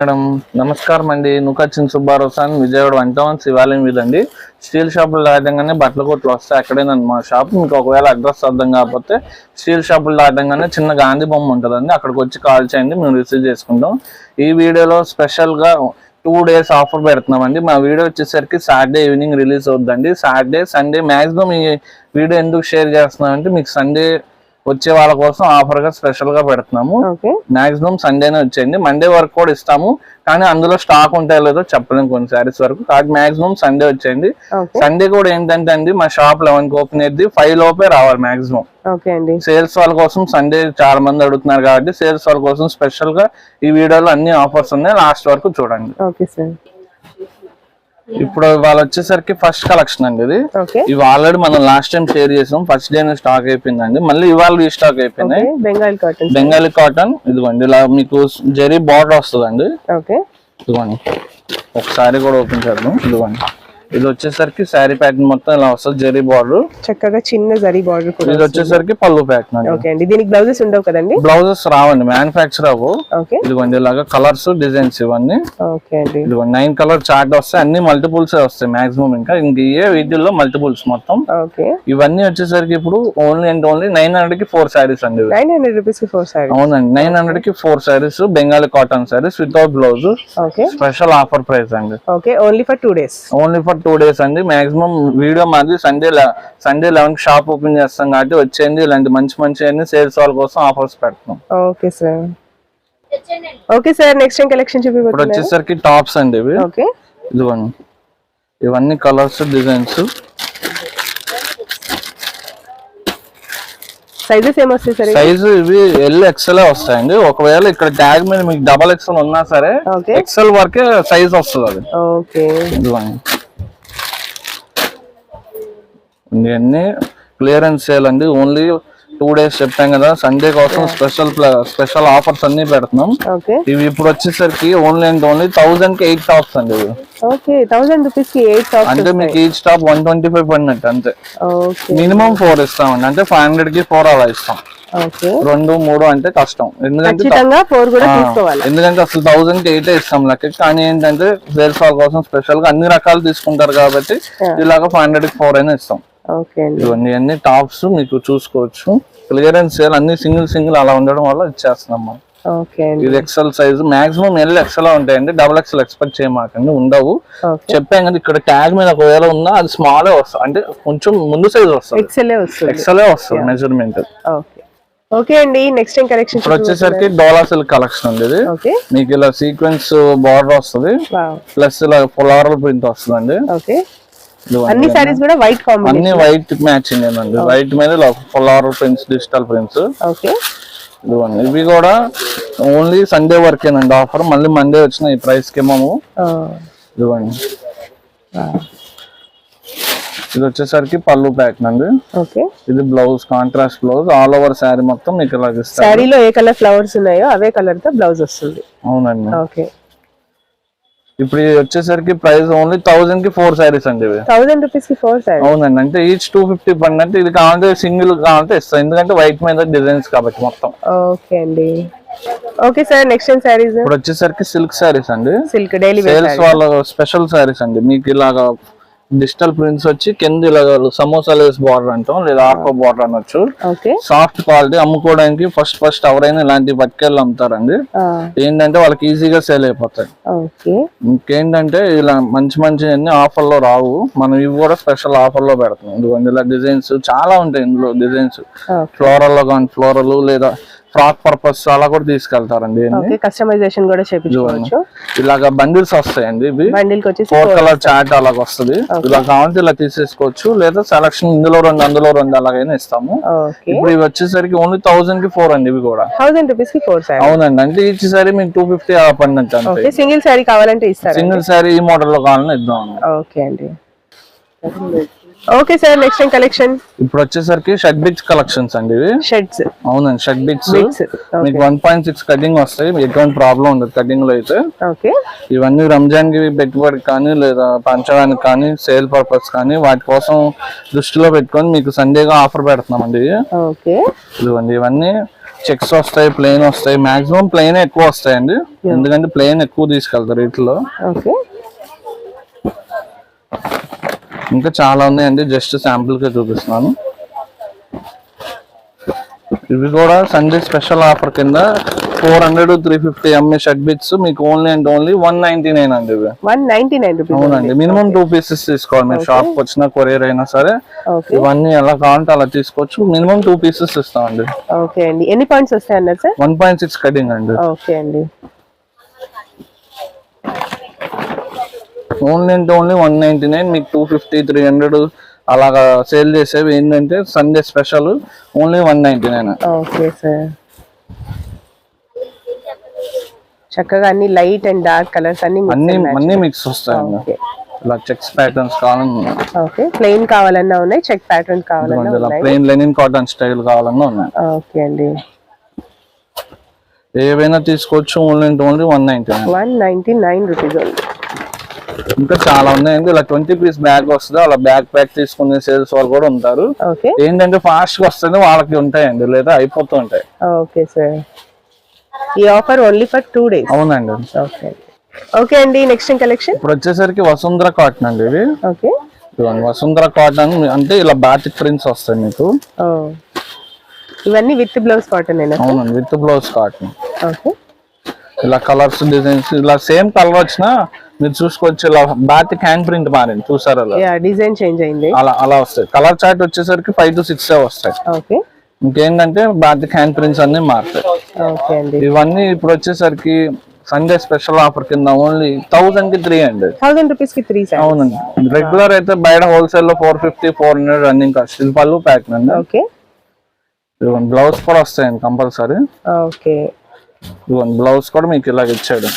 Madam నమస్కారం అండి. నుకచ్చిన్ సుబ్బారావు సార్ విజయవాడ వంటవన్ శివాలయం మీద స్టీల్ షాపులు దాటంగానే బట్టల కొట్లు వస్తాయి అక్కడేనండి మా షాప్. మీకు ఒకవేళ అడ్రస్ అర్థం కాకపోతే స్టీల్ షాపులు దాటంగానే చిన్న గాంధీ బొమ్మ ఉంటుందండి. అక్కడికి వచ్చి కాల్ చేయండి మేము రిసీవ్ చేసుకుంటాం. ఈ వీడియోలో స్పెషల్గా టూ డేస్ ఆఫర్ పెడుతున్నామండి. మా వీడియో వచ్చేసరికి సాటర్డే ఈవినింగ్ రిలీజ్ అవుద్దండి. సాటర్డే సండే మ్యాక్సిమం ఈ వీడియో ఎందుకు షేర్ చేస్తున్నామంటే మీకు సండే వచ్చే వాళ్ళ కోసం ఆఫర్గా స్పెషల్గా పెడుతున్నాము. మాక్సిమం సండేనే వచ్చేయండి. మండే వరకు కూడా ఇస్తాము. కానీ అందులో స్టాక్ ఉంటాయో లేదో చెప్పలేము కొన్ని శారీస్ వరకు. కాబట్టి మాక్సిమం సండే వచ్చేయండి. సండే కూడా ఏంటంటే అండి మా షాప్ లెవెన్కి ఓపెన్ అయ్యింది ఫైవ్ లోపే రావాలి మాక్సిమం సేల్స్ వాళ్ళ కోసం సండే చాలా మంది అడుగుతున్నారు కాబట్టి సేల్స్ వాళ్ళ కోసం స్పెషల్గా ఈ వీడియోలో అన్ని ఆఫర్స్ ఉన్నాయి. లాస్ట్ వరకు చూడండి. ఇప్పుడు వాళ్ళు వచ్చేసరికి ఫస్ట్ కలెక్షన్ అండి ఇది. ఇవి ఆల్రెడీ మనం లాస్ట్ టైం షేర్ చేసాం. ఫస్ట్ డే స్టాక్ అయిపోయిందండి. మళ్ళీ ఇవాళ రీస్టాక్ అయిపోయినాయి. Okay Bengal cotton Bengali cotton ఇదిగోండి ఇలా మీకు జరీ బార్డర్ వస్తుందండి. ఓకే ఇదిగోండి. ఒకసారి కూడా ఓపెన్ చేద్దాం. ఇదిగోండి. ఇది వచ్చేసరికి శారీ ప్యాటర్న్ మొత్తం ఇలా వస్తుంది జరీ బార్డర్ చక్కగా చిన్న జరీ బార్డర్ కూడా ఇది వచ్చేసరికి పళ్ళు ప్యాటర్న్ అండి. ఓకే అండి. దీనికి బ్లౌజెస్ ఉండవు కదండి? బ్లౌజెస్ రావండి మ్యానుఫాక్చర్ అవ్వు. ఓకే. ఇదిగోండి ఇలాగా కలర్స్ డిజైన్స్ ఇవన్నీ. ఓకే అండి. ఇదిగోండి నైన్ కలర్ చార్ట్ వస్తాయి అన్ని మల్టిపుల్స్ వస్తాయి మాక్సిమం ఇంకా. ఇంక ఏ వీటిల్లో మల్టిపుల్స్ మొత్తం. ఓకే. ఇవన్నీ వచ్చేసరికి ఇప్పుడు ఓన్లీ అండ్ ఓన్లీ నైన్ హండ్రెడ్కి ఫోర్ శారీస్ అండి. నైన్ హండ్రెడ్ రూపీస్కి ఫోర్ అవునండి నైన్ హండ్రెడ్కి four saris Bengali cotton saris without blouse okay. Special offer price అండి. Okay only for two days only for two days అండి. మాక్సిమం వీడియో మాది Sunday Sunday eleven shop open చేస్తాం కాబట్టి వచ్చేయండి. ఇలాంటి మంచి మంచి అన్ని సేల్స్ వాళ్ళ కోసం ఆఫర్స్ పెడుతున్నాం. Okay sir. Okay sir next time collection ఇప్పుడు వచ్చేసరికి టాప్స్ అండి ఇవి. ఓకే. ఇదిగోండి. ఇవన్నీ కలర్స్ డిజైన్స్. సైజెస్ ఏమొస్తాయి సార్ సైజు ఇవి ఎల్ ఎక్సెల్ వస్తాయండి. ఒకవేళ ఇక్కడ ట్యాగ్ మీద మీకు డబల్ ఎక్సెల్ ఉన్నా సరే ఓకే. ఎక్సెల్ వరకే సైజ్ వస్తుంది అది. ఓకే. ఇదిగోండి. ఇవన్నీ క్లియరెన్స్ సేల్ అండి. ఓన్లీ టూ డేస్ చెప్పాం కదా సండే కోసం స్పెషల్ స్పెషల్ ఆఫర్స్ అన్ని పెడుతున్నాం. ఇవి ఇప్పుడు వచ్చేసరికి ఓన్లీ అండ్ ఓన్లీ థౌసండ్కి ఎయిట్ టాప్స్ అండి అంటే మీకు each top one twenty five పడినట్టు అంతే. మినిమం ఫోర్ ఇస్తామండి. అంటే ఫైవ్ హండ్రెడ్కి ఫోర్ అలా ఇస్తాం. రెండు మూడు అంటే కష్టం. ఎందుకంటే ఎందుకంటే అసలు థౌసండ్కి ఎయిట్ ఇస్తాం లెక్క. కానీ ఏంటంటే వాళ్ళ కోసం స్పెషల్గా అన్ని రకాలు తీసుకుంటారు కాబట్టి ఇలాగ ఫైవ్ హండ్రెడ్కి ఫోర్ అయినా ఇస్తాం. అండి ఇవన్నీ అన్ని టాప్స్ మీకు చూసుకోవచ్చు. క్లియరెన్స్ సేల్ అన్ని సింగిల్ సింగిల్ అలా ఉండడం వల్ల ఇచ్చేస్తున్నాం మనం. అండి. ఇది XL size maximum L XL ఉంటాయండి. డబుల్ ఎక్సెల్ ఎక్స్పెక్ట్ చేయమాకండి ఉండవు. చెప్పాం కదా ఇక్కడ ట్యాగ్ మీద ఒకవేళ ఉన్నా అది స్మాల్ వస్తుంది. అంటే కొంచెం ముందు సైజ్ వస్తుంది. ఎక్సెల్ వస్తుంది. వస్తుంది మెజర్మెంట్ ఓకే. అండి నెక్స్ట్ కలెక్షన్ ఇప్పుడు వచ్చేసరికి డోలా సిల్క్ కలెక్షన్ ఉంది ఇది. ఓకే. మీకు ఇలా సీక్వెన్స్ బార్డర్ వస్తుంది. ప్లస్ ఇలా ఫ్లవరల్ ప్రింట్ ఓకే. ఇదిగోండి. అన్ని సారీస్ కూడా వైట్ కాంబినేషన్ అన్ని వైట్ మ్యాచింగ్ అండి వైట్ మీద ఇలా floral prints digital prints okay ఇదిగోండి. ఇవి కూడా ఓన్లీ సండే వరకేనండి ఆఫర్ మళ్ళీ మండే వచ్చిన ఈ ప్రైస్కి ఏమో ఇదిగోండి. ఇది వచ్చేసరికి పళ్ళు ప్యాక్ అండి ఓకే ఇది blouse contrast blouse all over sari మొత్తం మీకు ఇలా ఇస్తారు. శారీలో ఏ కలర్ ఫ్లవర్స్ ఉన్నాయో అవే కలర్తో బ్లౌజ్ వస్తుంది. అవునండి. ఓకే ఇప్పుడు ఇది వచ్చేసరికి ప్రైస్ ఓన్లీ థౌసండ్కి ఫోర్ శారీస్ అండి ఇవి. థౌసండ్ రూపీస్కి ఫోర్ అవునండి అంటే ఈచ్ టూ ఫిఫ్టీ పడినట్టు ఇది కావాలంటే సింగిల్ కావాలంటే ఇస్తాం. ఎందుకంటే వైట్ మీద డిజైన్స్ కాబట్టి మొత్తం. ఓకే అండి. Okay sir next time saris? ఇప్పుడు వచ్చేసరికి సిల్క్ శారీస్ అండి. సిల్క్ డైలీ వేర్ సేల్స్ వాళ్ళ స్పెషల్ శారీస్ అండి. మీకు ఇలాగా డిజిటల్ ప్రింట్స్ వచ్చి కింద ఇలాగ సమోసా లేస్ బార్డర్ అంటాం లేదా ఆర్కో బార్డర్ అనొచ్చు. సాఫ్ట్ క్వాలిటీ అమ్ముకోవడానికి ఫస్ట్ ఫస్ట్ ఎవరైనా ఇలాంటి పట్టుకెళ్ళి అమ్ముతారండి. ఏంటంటే వాళ్ళకి ఈజీగా సేల్ అయిపోతాయి. ఇంకేంటంటే ఇలా మంచి మంచి అన్ని ఆఫర్లో రావు. మనం ఇవి కూడా స్పెషల్ ఆఫర్లో పెడతాం. ఇదిగోండి ఇలా డిజైన్స్ చాలా ఉంటాయి ఇందులో డిజైన్స్. ఫ్లోరల్లో కానీ ఫ్లోరల్ లేదా ఫ్రాక్ పర్పస్ అలా కూడా తీసుకెళ్తారండి కస్టమైజేషన్ కూడా చేపించుకోవచ్చు. ఇలాగ బండిల్స్ వస్తాయండి ఇవి. ఫోర్ కలర్ చార్ట్ అలాగ వస్తుంది. ఇలా కావాలంటే ఇలా తీసేసుకోవచ్చు. లేదా సెలక్షన్ ఇందులో రెండు అందులో రెండు అలాగైనా ఇస్తాము. ఇప్పుడు ఇవి వచ్చేసరికి ఓన్లీ థౌసండ్కి ఫోర్ అండి ఇవి కూడా. థౌసండ్ రూపీస్కి ఫోర్ అవునండి. అంటే ఈచ్ సారీ మీకు టూ ఫిఫ్టీ అలా పడినట్టు ఓకే సింగిల్ శారీ కావాలంటే ఇస్తారా? సింగిల్ సారీ ఈ మోడల్లో కావాలని ఇద్దాం. ఓకే అండి. Okay sir next time collection ఇప్పుడు వచ్చేసరికి షర్ట్ బిట్స్ కలెక్షన్స్ అండి ఇవి. షర్ట్స్ అవునండి షర్ట్ బిట్స్. మీకు వన్ పాయింట్ సిక్స్ కటింగ్ వస్తాయి. ఎటువంటి ప్రాబ్లం ఉండదు కటింగ్లో అయితే. ఓకే. ఇవన్నీ రంజాన్కి పెట్టుబడి కానీ లేదా పంచడానికి కానీ సేల్ పర్పస్ కానీ వాటి కోసం దృష్టిలో పెట్టుకొని మీకు సండేగా ఆఫర్ పెడుతున్నామండి ఓకే. ఇదిగోండి ఇవన్నీ చెక్స్ వస్తాయి ప్లెయిన్ వస్తాయి. మాక్సిమం ప్లెయిన్ ఎక్కువ వస్తాయండి. ఎందుకంటే ప్లెయిన్ ఎక్కువ తీసుకెళ్తారు వీటిలో ఓకే. ఇంకా చాలా ఉన్నాయండి. జస్ట్ శాంపుల్గా చూపిస్తున్నాను. ఇవి కూడా సండే స్పెషల్ ఆఫర్ కింద ఫోర్ హండ్రెడ్ త్రీ ఫిఫ్టీ ఎంఏ షర్ట్ బిట్స్ మీకు only and only one ninety nine అండి ఇవి. వన్ నైన్టీ నైన్ అవునండి. మినిమం టూ పీసెస్ తీసుకోవాలి. మీరు షాప్ వచ్చిన కొరియర్ అయినా సరే. ఇవన్నీ ఎలా కావాలంటే అలా తీసుకోవచ్చు. మినిమం టూ పీసెస్ ఇస్తామండి. ఓకే అండి. ఎన్ని పాయింట్స్ వస్తాయి అన్నారు sir? One point six cutting అండి. ఓకే అండి. ఓన్లీ అంటే ఓన్లీ వన్ నైన్టీ నైన్ మీకు టూ ఫిఫ్టీ త్రీ హండ్రెడ్ అలాగా సేల్ చేసేవి ఏంటంటే Sunday special only one ninety nine. Okay sir. చక్కగా అన్ని లైట్ అండ్ డార్క్ కలర్స్ అన్ని అన్ని. అన్ని మిక్స్ వస్తాయండి. ఇలా చెక్స్ ప్యాటర్న్స్ కావాలన్నా ఓకే. ప్లెయిన్ కావాలన్నా ఉన్నాయి చెక్ ప్యాటర్న్ కావాలన్నా ప్లెయిన్ లెనిన్ కాటన్ స్టైల్ కావాలన్నా ఉన్నాయి. ఓకే అండి. ఏవైనా తీసుకోవచ్చు only only one ninety nine. One ninety nine rupees ఉంది ఇంకా చాలా ఉన్నాయండి ఇలా ట్వంటీ పీస్ బ్యాగ్ వస్తుంది. అలా బ్యాగ్ ప్యాక్ తీసుకునే సేల్స్ వాళ్ళు కూడా ఉంటారు. ఓకే. ఏంటంటే ఫాస్ట్గా వస్తుంది వాళ్ళకి ఉంటాయండి. లేదా అయిపోతూ ఉంటాయి. Okay sir. ఈ offer only for two days అవునండి. ఓకే. ఓకే అండి నెక్స్ట్ కలెక్షన్ ఇప్పుడు వచ్చేసరికి వసుంధర కాటన్ అండి ఇవి ఓకే. వసుంధర కాటన్ అంటే ఇలా బాటిక్ ప్రింట్స్ వస్తాయి మీకు. ఇవన్నీ విత్ బ్లౌజ్ కాటన్ అవునండి విత్ బ్లౌజ్ కాటన్ ఓకే. ఇలా కలర్స్ డిజైన్స్ ఇలా సేమ్ కలర్ వచ్చినా మీరు చూసుకోవచ్చు ఇలా బాటిక్ హ్యాండ్ ప్రింట్ మారింది చూసారు అలా? డిజైన్ చేంజ్ అయింది. అలా అలా వస్తాయి. కలర్ చార్ట్ వచ్చేసరికి ఫైవ్ టు సిక్స్ వస్తాయి. ఓకే ఇంకేంటంటే బాటిక్ హ్యాండ్ ప్రింట్స్ అన్ని మారుతాయి. ఇవన్నీ ఇప్పుడు వచ్చేసరికి సండే స్పెషల్ ఆఫర్ కింద ఓన్లీ థౌసండ్కి త్రీ హండ్రెడ్ థౌసండ్ రూపీస్కి త్రీ అవునండి. రెగ్యులర్ అయితే బయట హోల్సేల్లో four fifty four hundred running cost ఇది పళ్ళు ప్యాక్ అండి. ఓకే బ్లౌజ్ కూడా వస్తాయండి కంపల్సరీ ఓకే ఇదిగోండి బ్లౌజ్ కూడా మీకు ఇలాగ ఇచ్చాడు.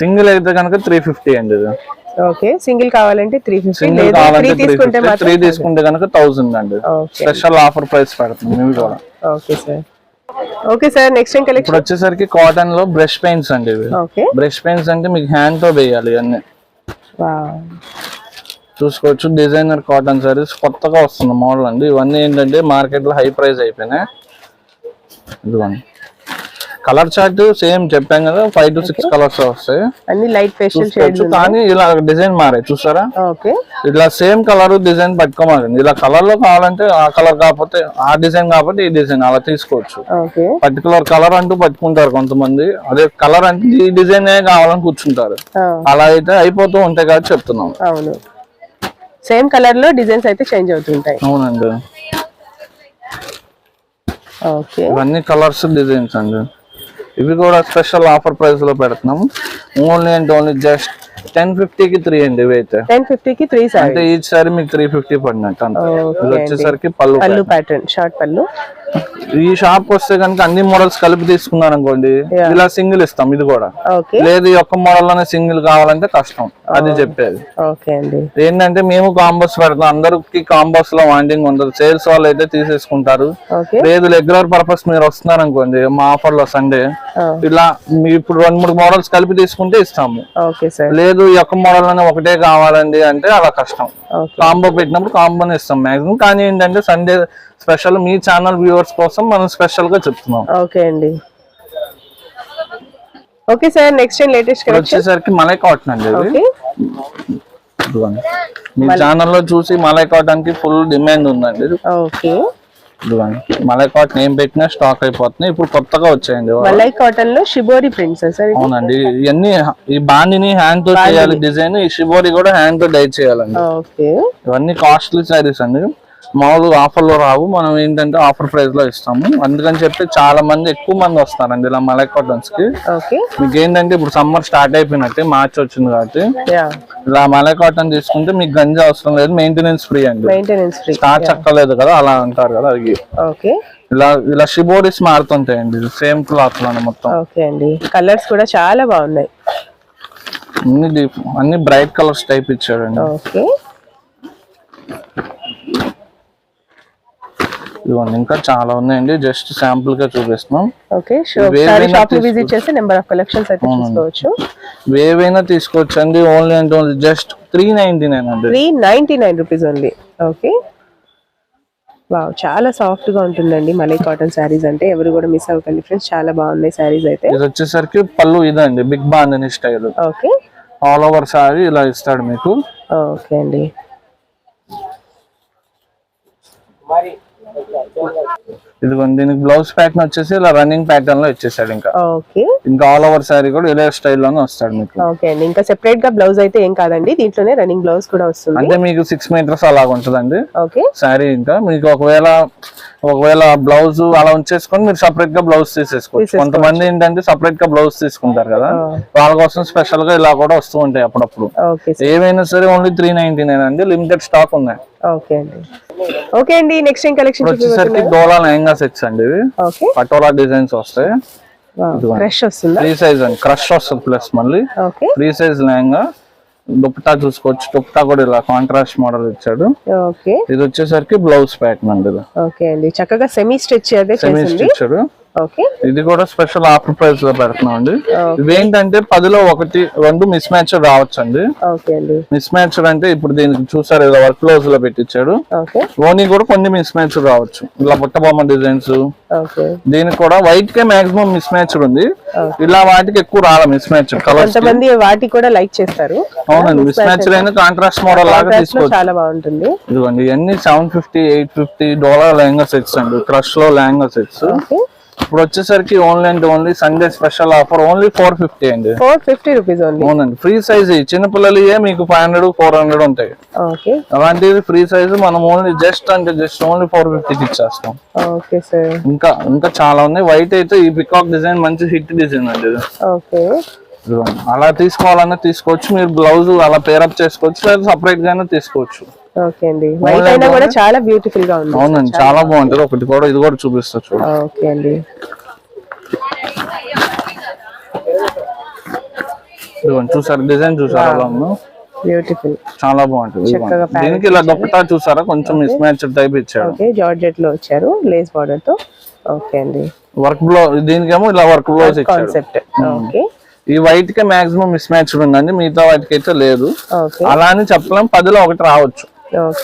సింగిల్ అయితే కనుక త్రీ ఫిఫ్టీ అండి ఇది. ఓకే సింగిల్ కావాలంటే త్రీ ఫిఫ్టీ త్రీ తీసుకుంటే కనుక థౌసండ్ అండి. స్పెషల్ ఆఫర్ ప్రైస్ పెడుతుంది ఇవి కూడా. Okay sir. Okay sir next ఇప్పుడు కలెక్షన్ వచ్చేసరికి కాటన్లో బ్రష్ పెయింట్స్ అండి ఇవి. బ్రష్ పెయింట్స్ అంటే మీకు హ్యాండ్తో వేయాలి అన్ని. చూసుకోవచ్చు డిజైనర్ కాటన్ సారీస్ కొత్తగా వస్తుంది మోడల్ అండి. ఇవన్నీ ఏంటంటే మార్కెట్లో హై ప్రైస్ అయిపోయినాయి. ఇదిగోండి. కలర్ చార్ట్ సేమ్ చెప్పాం కదా ఫైవ్ టు సిక్స్ కలర్స్ వస్తాయి. అన్ని లైట్ ఫేషియల్ షేడ్స్ కానీ ఇలా డిజైన్ మారాయి చూసారా ఓకే ఇట్లా సేమ్ కలర్ డిజైన్ పట్టుకోమాకండి. ఇలా కలర్లో కావాలంటే ఆ కలర్ కాకపోతే ఆ డిజైన్ కాకపోతే ఈ డిజైన్ అలా తీసుకోవచ్చు. ఓకే పర్టికులర్ కలర్ అంటూ పట్టుకుంటారు కొంతమంది. అదే కలర్ అంటే ఈ డిజైన్ కావాలని కూర్చుంటారు. అలా అయితే అయిపోతూ ఉంటాయి కాబట్టి చెప్తున్నాం. అవును. సేమ్ కలర్లో డిజైన్స్ అయితే చేంజ్ అవుతుంటాయి. అవునండి. ఇవన్నీ కలర్స్ డిజైన్స్ అండి. ఇవి కూడా స్పెషల్ ఆఫర్ ప్రైస్లో పెడుతున్నాం ఓన్లీ అంటే ఓన్లీ జస్ట్ టెన్కి త్రీ అండి ఇవి అయితే. టెన్కి త్రీ సార్ అంటే ఈచ్ సారీ మీకు త్రీ ఫిఫ్టీ పడినట్టు ఇది వచ్చేసరికి పళ్ళు పళ్ళు ప్యాటర్న్ షార్ట్ పళ్ళు. ఈ షాప్ వస్తే కనుక అన్ని మోడల్స్ కలిపి తీసుకున్నారు అనుకోండి. ఇలా సింగిల్ ఇస్తాం ఇది కూడా. లేదు ఈ ఒక్క మోడల్లోనే సింగిల్ కావాలంటే కష్టం అది చెప్పేది. ఓకే అండి. ఏంటంటే మేము కాంబోస్ పెడతాం అందరికి కాంబోస్లో వాంటింగ్ ఉండదు. సేల్స్ వాళ్ళు అయితే తీసేసుకుంటారు. లేదు రెగ్యులర్ పర్పస్ మీరు వస్తున్నారు అనుకోండి మా ఆఫర్లో సండే ఇలా మీ ఇప్పుడు రెండు మూడు మోడల్స్ కలిపి తీసుకుంటే ఇస్తాము. లేదు ఈ ఒక్క మోడల్లోనే ఒకటే కావాలండి అంటే అలా కష్టం. కాంబో పెట్టినప్పుడు కాంబోని ఇస్తాం మాక్సిమం కానీ ఏంటంటే సండే స్పెషల్ మీ ఛానల్ వ్యూవర్స్ కోసం మనం స్పెషల్గా చెప్తున్నాం. ఓకే అండి. Okay sir next and latest వచ్చేసరికి మలై కాటన్ అండి. మీ ఛానల్లో చూసి మలై కాటన్కి ఫుల్ డిమాండ్ ఉందండి ఓకే. మలై కాటన్ ఏం పెట్టినా స్టాక్ అయిపోతున్నాయి. ఇప్పుడు కొత్తగా వచ్చాయండి. మలై కాటన్లో షిబోరి ప్రింట్స్ అవునండి. ఇవన్నీ ఈ బాండిని హ్యాండ్తో చేయాలి డిజైన్. ఈ షిబోరి కూడా హ్యాండ్తో డై చేయాలండి. ఓకే. ఇవన్నీ కాస్ట్లీ శారీస్ అండి. మామూలుగా ఆఫర్లో రావు. మనం ఏంటంటే ఆఫర్ ప్రైస్లో ఇస్తాము. అందుకని చెప్పి చాలా మంది ఎక్కువ మంది వస్తారండి ఇలా మలై కాటన్స్కి. ఓకే. మీకు ఏంటంటే ఇప్పుడు సమ్మర్ స్టార్ట్ అయిపోయినట్టే మార్చ్ వచ్చింది కాబట్టి. ఇలా మలై కాటన్ తీసుకుంటే మీకు గంజి అవసరం లేదు. మెయింటెనెన్స్ ఫ్రీ అండి. Maintenance free. స్టార్చ్ అక్కర్లేదు కదా అలా అంటారు కదా అది. ఓకే. ఇలా ఇలా షిబోరీస్ మారుతుంటాయండి. సేమ్ క్లాత్లోనే మొత్తం. ఓకే అండి. కలర్స్ కూడా చాలా బాగున్నాయి. అన్ని deep- అన్ని బ్రైట్ కలర్స్ టైప్ ఇచ్చాడండి. ఓకే. ఇవన్నీ ఇంకా చాలా ఉన్నాయండి. జస్ట్ శాంపుల్గా చూపిస్తున్నాం. ఓకే షాప్ విజిట్ చేసి నెంబర్ ఆఫ్ కలెక్షన్స్ అయితే చూసుకోవచ్చు. ఏవైనా తీసుకోవచ్చండి ఓన్లీ అంటే only just three ninety nine అండి three ninety nine rupees only okay. Wow చాలా సాఫ్ట్గా ఉంటుందండి మలై కాటన్ శారీస్ అంటే. ఎవరు కూడా మిస్ అవ్వకండి ఫ్రెండ్స్ చాలా బాగున్నాయి శారీస్ అయితే. ఇది వచ్చేసరికి పళ్ళు ఇదండి big bandhani style okay. All over sari ఇలా ఇస్తాడు మీకు. ఓకే అండి. ఇదిగోండి దీనికి బ్లౌజ్ ప్యాటర్న్ వచ్చేసి ఇలా రన్నింగ్ ప్యాటర్న్లో ఇచ్చేసాడు ఇంకా. ఓకే. ఇంకా ఆల్ ఓవర్ సారీ కూడా ఇదే స్టైల్లోనే వస్తాడు మీకు. ఓకే అండి ఇంకా సెపరేట్గా బ్లౌజ్ అయితే ఏం కాదండి దీంట్లోనే రన్నింగ్ బ్లౌజ్ కూడా వస్తుంది. అంటే మీకు సిక్స్ మీటర్స్ అలాగ ఉంటుందండి. ఓకే. శారీ ఇంకా మీకు ఒకవేళ ఒకవేళ బ్లౌజ్ అలా ఉంచేసుకొని మీరు సపరేట్గా బ్లౌజ్ తీసేసుకోవచ్చు. కొంతమంది ఏంటంటే సపరేట్గా బ్లౌజ్ తీసుకుంటారు కదా. వాళ్ళ కోసం స్పెషల్గా ఇలా కూడా వస్తూ ఉంటాయి అప్పుడప్పుడు. ఏవైనా సరే ఓన్లీ త్రీ నైన్టీ నైన్ అండి లిమిటెడ్ స్టాక్ ఉన్నాయి. ఓకే అండి. ఓకే అండి నెక్స్ట్ ఏం కలెక్షన్ వచ్చేసరికి డోలా లెహంగా సెట్స్ అండి ఇవి. ఓకే. పటోలా డిజైన్స్ వస్తాయి. ఫ్రెష్ వస్తుందా? ఫ్రీ సైజ్ అండి. క్రష్ వస్తుంది ప్లస్ మళ్ళీ. Okay. Free size lehenga. Dupatta చూసుకోవచ్చు. దుప్పటా కూడా ఇలా కాంట్రాస్ట్ మోడల్ ఇచ్చాడు. ఓకే. ఇది వచ్చేసరికి బ్లౌజ్ ప్యాటర్న్ అండి ఇది. ఓకే అండి. చక్కగా సెమీ స్టిచ్ అదే సెమీ ఓకే ఇది కూడా స్పెషల్ ఆఫర్ ప్రైస్లో పెడుతున్నాం అండి ఇవేంటంటే పదిలో ఒకటి రెండు మిస్ మ్యాచ్ రావచ్చు అండి. మిస్ మ్యాచ్ అంటే ఇప్పుడు దీనికి చూసారు ఇలా వర్క్ క్లోజ్లో పెట్టించాడు ఓనీ కూడా కొన్ని మిస్ మ్యాచ్ రావచ్చు. ఇలా బుట్టబొమ్మ డిజైన్స్. దీనికి కూడా వైట్ కే మాక్సిమం మిస్ మ్యాచ్ ఉంది ఇలా వాటికి ఎక్కువ రాలే మిస్ మ్యాచ్ కొంతమంది వాటి కూడా లైక్ చేస్తారు. అవునండి మిస్ మ్యాచ్ అయినా కాంట్రాస్ట్ మోడల్ లాగా తీసుకోవచ్చు. చాలా బాగుంటుంది. ఇదిగోండి ఇవన్నీ seven fifty eight fifty dollar lehenga sets అండి. క్రష్లో లెహంగా సెట్స్ ఇప్పుడు వచ్చేసరికి ఓన్లీ అంటే only Sunday special offer only four fifty అండి. ఫోర్ ఫిఫ్టీ రూపీస్ అవునండి. ఫ్రీ సైజ్ చిన్నపిల్లలయే మీకు ఫైవ్ హండ్రెడ్ ఫోర్ హండ్రెడ్ ఉంటాయి. అలాంటిది ఫ్రీ సైజ్ మనం ఓన్లీ జస్ట్ అంటే జస్ట్ ఓన్లీ ఫోర్ ఫిఫ్టీకి ఇచ్చేస్తాం. ఇంకా ఇంకా చాలా ఉన్నాయి. వైట్ అయితే ఈ పికాక్ డిజైన్ మంచి హిట్ డిజైన్ అండి. అలా తీసుకోవాలన్నా తీసుకోవచ్చు. మీరు బ్లౌజ్ అలా పేరప్ చేసుకోవచ్చు లేదా సపరేట్ గానే తీసుకోవచ్చు. ఓకే అండి. వైట్ అయినా కూడా చాలా బ్యూటిఫుల్గా ఉంది. అవునండి చాలా బాగుంటది ఒకటి కూడా ఇది కూడా చూపిస్తా చూడు. ఓకే అండి. ఇదిగోండి చూసారు? డిజైన్ చూసారా? ఉందో బ్యూటిఫుల్ చాలా బాగుంటుంది దీనికి ఇలా దుప్పటా చూసారా? కొంచెం మిస్ మ్యాచ్ టైప్ ఇచ్చాడు. ఓకే జార్జెట్లో వచ్చారు లేస్ బార్డర్తో. ఓకే అండి. వర్క్ బ్లౌ దీనికేమో ఇలా వర్క్ బ్లౌజ్ కాన్సెప్ట్ ఓకే ఈ వైట్ కే మాక్సిమం మిస్ మ్యాచ్ ఉందండి మిగతా వాటికి అయితే లేదు. అలా అని చెప్పలేం పదిలో ఒకటి రావచ్చు.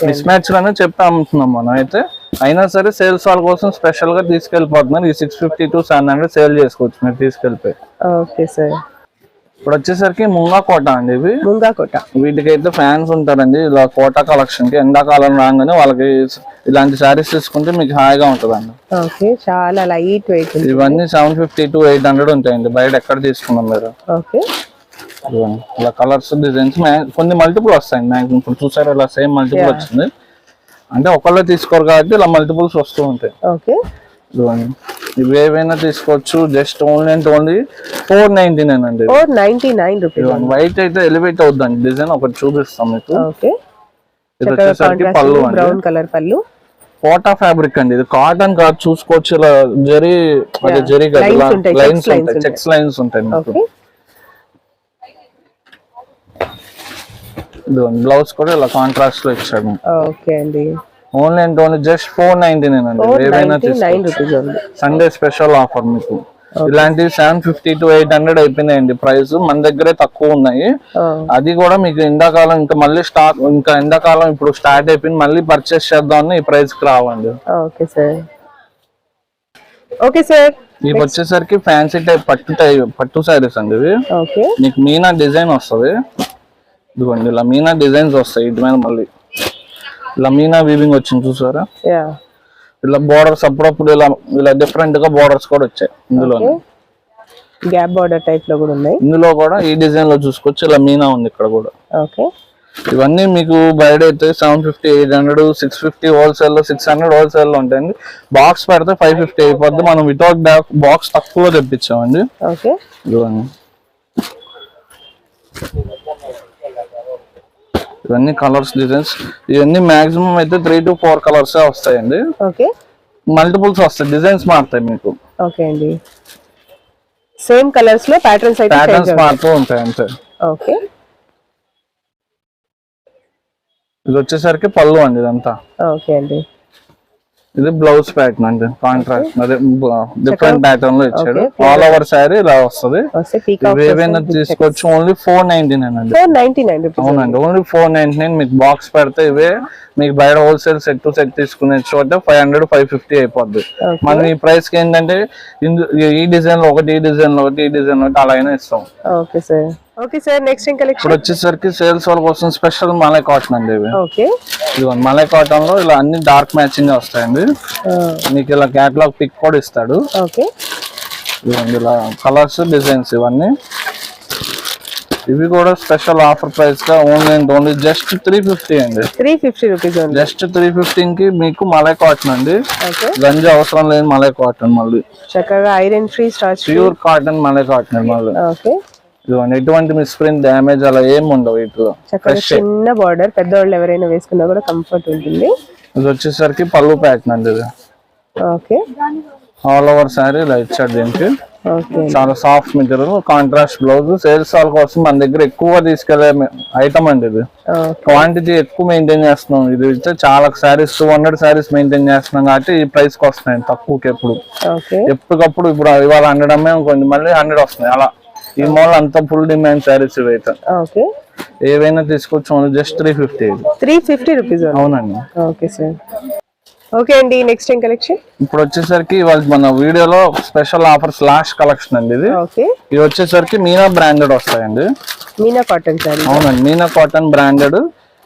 మిస్ మ్యాచ్ అనే చెప్పి అమ్ముతున్నాం మనం. అయితే అయినా సరే సేల్స్ వాళ్ళ కోసం స్పెషల్గా తీసుకెళ్ళిపోతున్నారు ఈ six fifty to seven hundred sale చేసుకోవచ్చు. మీరు తీసుకెళ్ళిపోయి. ఓకే సార్ ఇప్పుడు వచ్చేసరికి ముంగా కోట అండి ఇవి. ముంగా కోట. వీటికైతే ఫ్యాన్స్ ఉంటారండి. ఇలా కోట కలెక్షన్కి ఎండాకాలం రాగానే వాళ్ళకి ఇలాంటి శారీస్ తీసుకుంటే మీకు హాయిగా ఉంటుందండి. ఓకే చాలా లైట్ వెయిట్ ఇవన్నీ seven fifty to eight hundred ఉంటాయండి. బయట ఎక్కడ తీసుకున్నాం మీరు? ఓకే. ఇలా కలర్స్ డిజైన్స్ కొన్ని మల్టిపుల్ వస్తాయండి మ్యాక్సిమం ఇప్పుడు చూసారు ఇలా సేమ్ మల్టిపుల్ వచ్చింది. అంటే ఒకళ్ళే తీసుకోరు కాబట్టి ఇలా మల్టిపుల్స్ వస్తూ ఉంటాయి. ఓకే. ఇవి ఏవైనా తీసుకోవచ్చు? జస్ట్ ఓన్లీ అంటే ఓన్లీ ఫోర్ నైన్టీ నైన్ అండి four ninety nine rupees white అయితే ఎలివేట్ అవుద్దండి. డిజైన్ ఒకటి చూపిస్తాం మీకు. ఇది వచ్చేసరికి పళ్ళు అండి. బ్రౌన్ కలర్ పళ్ళు. కోటా ఫ్యాబ్రిక్ అండి. ఇది కాటన్ కాదు చూసుకోవచ్చు. ఇలా జరీ అదే జరీ కదా. లైన్స్ ఉంటాయి చెక్స్ లైన్స్ ఉంటాయి. మీకు. బ్లౌజ్ కూడా ఇలా కాంట్రాస్ట్లో ఇచ్చాడు. ఓకే అండి. ఓన్లీ అంటే only just four ninety nine అండి. ఏవైనా ఉంది సండే స్పెషల్ ఆఫర్ మీకు. ఇలాంటివి seven fifty to eight hundred అయిపోయినాయండి ప్రైస్ మన దగ్గరే తక్కువ ఉన్నాయి. అది కూడా మీకు ఎండాకాలం ఇంకా మళ్ళీ స్టాక్ ఇంకా ఎండాకాలం ఇప్పుడు స్టార్ట్ అయిపోయింది. మళ్ళీ పర్చేస్ చేద్దామని ఈ ప్రైస్కి రావండి. Okay sir. Okay sir. ఇవి వచ్చేసరికి ఫ్యాన్సీ టైప్ పట్టు టైప్ పట్టు శారీస్ అండి ఇవి. ఓకే. మీకు మీనా డిజైన్ వస్తుంది. ఇదిగోండి ఇలా మీనా డిజైన్స్ వస్తాయి ఇటు మీద మళ్ళీ. ఇలా మీనా వీవింగ్ వచ్చింది చూసారా? ఇలా బోర్డర్స్ అప్పుడప్పుడు ఇలా ఇలా డిఫరెంట్గా బోర్డర్స్ కూడా వచ్చాయి ఇందులో గ్యాప్ బార్డర్ టైప్లో కూడా ఉన్నాయి. ఇందులో కూడా ఈ డిజైన్లో చూసుకోవచ్చు ఇలా మీనా ఉంది ఇక్కడ కూడా. ఓకే ఇవన్నీ మీకు బయట అయితే seven fifty eight hundred six fifty హోల్సేల్లో సిక్స్ హండ్రెడ్ హోల్సేల్లో ఉంటాయండి. బాక్స్ పెడితే ఫైవ్ ఫిఫ్టీ అయిపోద్ది. మనం వితౌట్ బాక్స్ తక్కువ తెప్పించామండి. ఓకే ఇవన్నీ ఇవన్నీ కలర్స్ డిజైన్స్. ఇవన్నీ మాక్సిమం అయితే త్రీ టు ఫోర్ కలర్స్ వస్తాయండి. ఓకే. మల్టిపుల్స్ వస్తాయి. డిజైన్స్ మారుతాయి మీకు. ఓకే అండి. సేమ్ కలర్స్లో ప్యాటర్న్స్ అయితే ప్యాటర్న్స్ మారుతూ ఉంటాయి అంతే. ఓకే. ఇది వచ్చేసరికి పళ్ళు అండి ఇదంతా. ఓకే అండి. ఇది బ్లౌజ్ ప్యాటర్న్ అండి కాంట్రాస్ట్ అదే డిఫరెంట్ ప్యాటర్న్లో ఇచ్చాడు. ఆల్ ఓవర్ శారీ ఇలా వస్తది. ఏవైనా తీసుకోవచ్చు ఓన్లీ ఫోర్ నైన్టీ నైన్ అండి. అవునండి ఓన్లీ ఫోర్ నైన్టీ నైన్ మీకు బాక్స్ పెడితే ఇవే మీకు బయట హోల్సేల్ సెట్ టు సెట్ తీసుకునే చోట ఫైవ్ హండ్రెడ్ ఫైవ్ ఫిఫ్టీ అయిపోద్ది. మనం ఈ ప్రైస్కి ఏంటంటే ఈ డిజైన్లో ఒకటి ఈ డిజైన్లో ఒకటి ఈ డిజైన్లో ఒకటి అలా అయినా ఇస్తాం. Okay sir okay sir next ఏం ఇప్పుడు కలెక్షన్ వచ్చేసరికి సేల్స్ వాళ్ళ కోసం స్పెషల్ మలై కాటన్ అండి ఇవి. ఓకే. ఇదిగోండి మలై కాటన్లో ఇలా అన్ని డార్క్ మ్యాచింగ్ వస్తాయండి. మీకు ఇలా క్యాటలాగ్ పిక్ కూడా ఇస్తాడు. ఓకే. ఇదిగోండి ఇలా కలర్స్ డిజైన్స్ ఇవన్నీ. ఇవి కూడా special offer ప్రైస్గా only and only just three fifty అండి. Three fifty rupees just three ఫిఫ్టీన్కి మీకు మలై కాటన్ అండి. ఓకే. గంజి అవసరం లేని మలై కాటన్ మళ్ళీ. చక్కగా iron free starch pure cotton malai cotton మళ్ళీ. ఓకే. ఇదిగోండి ఎటువంటి మిస్ప్రింట్ డ్యామేజ్ అలా ఏం ఉండవు వీటిలో చక్కగా చిన్న బార్డర్ పెద్దవాళ్ళు ఎవరైనా వేసుకున్నా కూడా కంఫర్ట్ ఉంటుంది. ఇది వచ్చేసరికి పళ్ళు ప్యాటర్న్ అండి ఇది. ఓకే. ఆల్ ఓవర్ శారీ ఇలా ఇచ్చాడు దీనికి. చాలా soft material contrast blouse sales వాళ్ళ కోసం మన దగ్గర ఎక్కువ తీసుకెళ్ళే ఐటమ్ అండి ఇది. క్వాంటిటీ ఎక్కువ మెయింటైన్ చేస్తున్నాం. ఇది అయితే చాలా saris two hundred saris maintain చేస్తున్నాం కాబట్టి ఈ ప్రైస్కి వస్తున్నాయి తక్కువకి ఎప్పుడు. ఎప్పటికప్పుడు ఇప్పుడు ఇవాళ హండ్రెడ్ అమ్మే అనుకోండి మళ్ళీ హండ్రెడ్ వస్తున్నాయి. అలా. ఈ మోడల్ అంత ఫుల్ డిమాండ్ శారీస్ ఓకే. ఏవైనా తీసుకొచ్చి just three fifty three fifty rupees అవునండి. ఓకే సార్ ఓకే అండి నెక్స్ట్ ఏం కలెక్షన్ ఇప్పుడు వచ్చేసరికి ఇవాళ మన వీడియోలో స్పెషల్ ఆఫర్స్ లాస్ట్ కలెక్షన్ అండి ఇది. ఓకే. ఇది వచ్చేసరికి మీనా బ్రాండెడ్ వస్తాయండి. మీనా కాటన్ సారీ అవునండి Meena cotton branded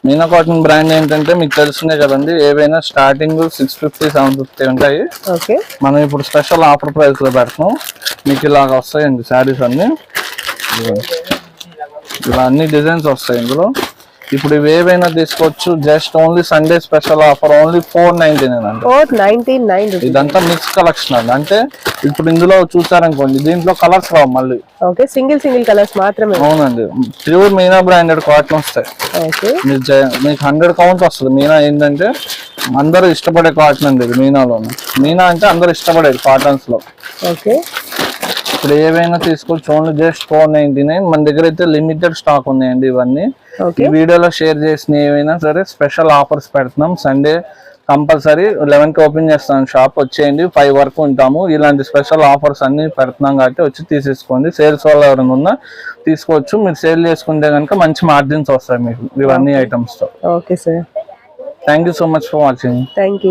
Meena cotton brand ఏంటంటే మీకు తెలిసిందే కదండి. ఏవైనా starting six fifty seven fifty ఉంటాయి. ఓకే. మనం ఇప్పుడు స్పెషల్ ఆఫర్ ప్రైస్లో పెడతాం. మీకు ఇలాగ వస్తాయండి శారీస్ అన్ని. ఇలా అన్ని డిజైన్స్ వస్తాయి ఇందులో. ఇప్పుడు ఇవి ఏవైనా తీసుకోవచ్చు just only Sunday special offer only four ninety nine అండి ఫోర్ నైన్టీ నైన్ ఇదంతా మిక్స్ కలెక్షన్ అండి అంటే ఇప్పుడు ఇందులో చూసారనుకోండి దీంట్లో కలర్స్ రావు మళ్ళీ. ఓకే సింగిల్ సింగిల్ కలర్స్ మాత్రమే. అవునండి. ప్యూర్ మీనా బ్రాండెడ్ కాటన్ వస్తాయి. మీకు హండ్రెడ్ కౌంట్ వస్తుంది. మీనా ఏంటంటే అందరూ ఇష్టపడే కాటన్ అండి ఇది మీనాలో మీనా అంటే అందరూ ఇష్టపడేది కాటన్స్లో ఓకే. ఇప్పుడు ఏవైనా తీసుకోవచ్చు only just four ninety nine మన దగ్గర అయితే లిమిటెడ్ స్టాక్ ఉన్నాయండి ఇవన్నీ. ఈ వీడియోలో షేర్ చేసిన ఏవైనా సరే స్పెషల్ ఆఫర్స్ పెడుతున్నాం. సండే కంపల్సరీ లెవెన్కి ఓపెన్ చేస్తాం. షాప్ వచ్చేయండి. ఫైవ్ వరకు ఉంటాము. ఇలాంటి స్పెషల్ ఆఫర్స్ అన్ని పెడుతున్నాం కాబట్టి వచ్చి తీసేసుకోండి. సేల్స్ వాళ్ళు ఎవరైనా ఉన్నా తీసుకోవచ్చు. మీరు సేల్ చేసుకుంటే కనుక మంచి మార్జిన్స్ వస్తాయి మీకు ఇవన్నీ ఐటమ్స్తో. Okay sir thank so much for watching thank